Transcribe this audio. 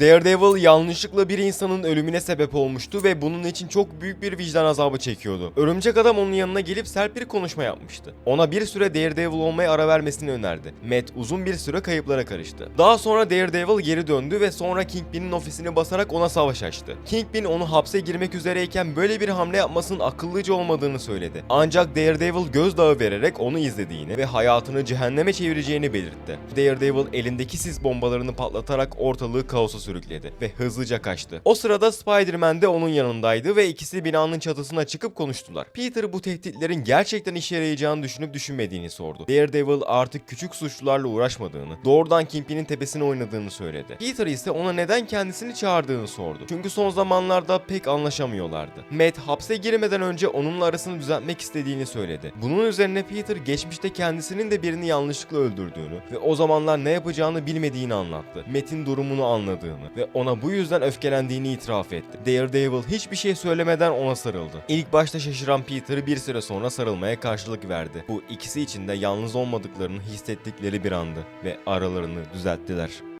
Daredevil yanlışlıkla bir insanın ölümüne sebep olmuştu ve bunun için çok büyük bir vicdan azabı çekiyordu. Örümcek adam onun yanına gelip sert bir konuşma yapmıştı. Ona bir süre Daredevil olmaya ara vermesini önerdi. Matt uzun bir süre kayıplara karıştı. Daha sonra Daredevil geri döndü ve sonra Kingpin'in ofisini basarak ona savaş açtı. Kingpin onu hapse girmek üzereyken böyle bir hamle yapmasının akıllıca olmadığını söyledi. Ancak Daredevil gözdağı vererek onu izlediğini ve hayatını cehenneme çevireceğini belirtti. Daredevil elindeki sis bombalarını patlatarak ortalığı kaosa sürükledi ve hızlıca kaçtı. O sırada Spider-Man de onun yanındaydı ve ikisi binanın çatısına çıkıp konuştular. Peter bu tehditlerin gerçekten işe yarayacağını düşünüp düşünmediğini sordu. Daredevil artık küçük suçlularla uğraşmadığını, doğrudan Kingpin'in tepesine oynadığını söyledi. Peter ise ona neden kendisini çağırdığını sordu. Çünkü son zamanlarda pek anlaşamıyorlardı. Matt hapse girmeden önce onunla arasını düzeltmek istediğini söyledi. Bunun üzerine Peter geçmişte kendisinin de birini yanlışlıkla öldürdüğünü ve o zamanlar ne yapacağını bilmediğini anlattı. Matt'in durumunu anladığını ve ona bu yüzden öfkelendiğini itiraf etti. Daredevil hiçbir şey söylemeden ona sarıldı. İlk başta şaşıran Peter bir süre sonra sarılmaya karşılık verdi. Bu ikisi için de yalnız olmadıklarını hissettikleri bir andı ve aralarını düzelttiler.